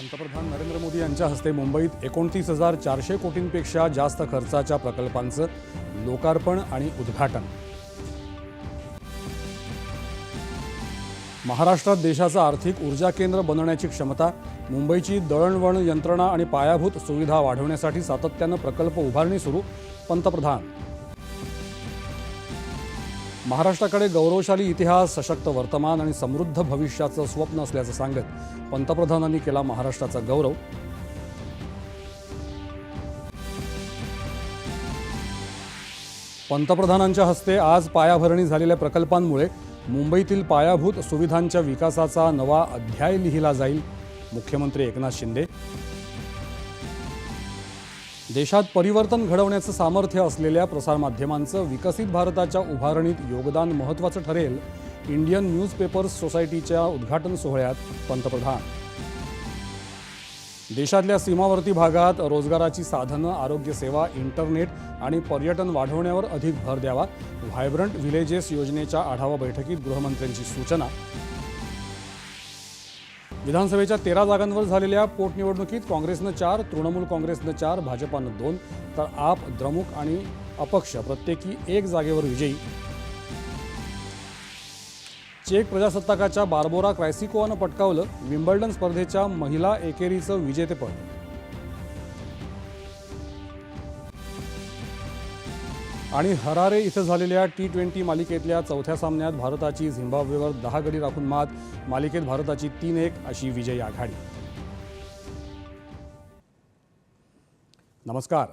पंतप्रधान नरेंद्र मोदी यांच्या हस्ते मुंबईत एकोणतीस हजार चारशे कोटींपेक्षा जास्त खर्चाच्या प्रकल्पांचं लोकार्पण आणि उद्घाटन. महाराष्ट्रात देशाचं आर्थिक ऊर्जा केंद्र बनवण्याची क्षमता मुंबईची दळणवळण यंत्रणा आणि पायाभूत सुविधा वाढवण्यासाठी सातत्यानं प्रकल्प उभारणी सुरू पंतप्रधान. महाराष्ट्राकडे गौरवशाली इतिहास सशक्त वर्तमान आणि समृद्ध भविष्याचं स्वप्न असल्याचं सांगत पंतप्रधानांनी केला महाराष्ट्राचा गौरव. पंतप्रधानांच्या हस्ते आज पायाभरणी झालेल्या प्रकल्पांमुळे मुंबईतील पायाभूत सुविधांच्या विकासाचा नवा अध्याय लिहिला जाईल. मुख्यमंत्री एकनाथ शिंदे देशात परिवर्तन घडवण्याचं सामर्थ्य असलेल्या प्रसारमाध्यमांचं विकसित भारताच्या उभारणीत योगदान महत्त्वाचं ठरेल इंडियन न्यूजपेपर्स सोसायटीच्या उद्घाटन सोहळ्यात पंतप्रधान. देशातल्या सीमावर्ती भागात रोजगाराची साधनं आरोग्यसेवा इंटरनेट आणि पर्यटन वाढवण्यावर अधिक भर द्यावा व्हायब्रंट व्हिलेजेस योजनेच्या आढावा बैठकीत गृहमंत्र्यांची सूचना विधानसभेच्या तेरा जागांवर झालेल्या पोटनिवडणुकीत काँग्रेसनं चार तृणमूल काँग्रेसनं चार भाजपानं दोन तर आप द्रमुक आणि अपक्ष प्रत्येकी एक जागेवर विजयी. चेक प्रजासत्ताकाच्या बार्बोरा क्रायसिकोवानं पटकावलं विम्बल्डन स्पर्धेच्या महिला एकेरीचं विजेतेपद. आणि हरारे इथं झालेल्या टी ट्वेंटी मालिकेतल्या चौथ्या सामन्यात भारताची झिम्बाब्वेवर दहा गडी राखून मात. मालिकेत भारताची तीन एक अशी विजयी आघाडी. नमस्कार.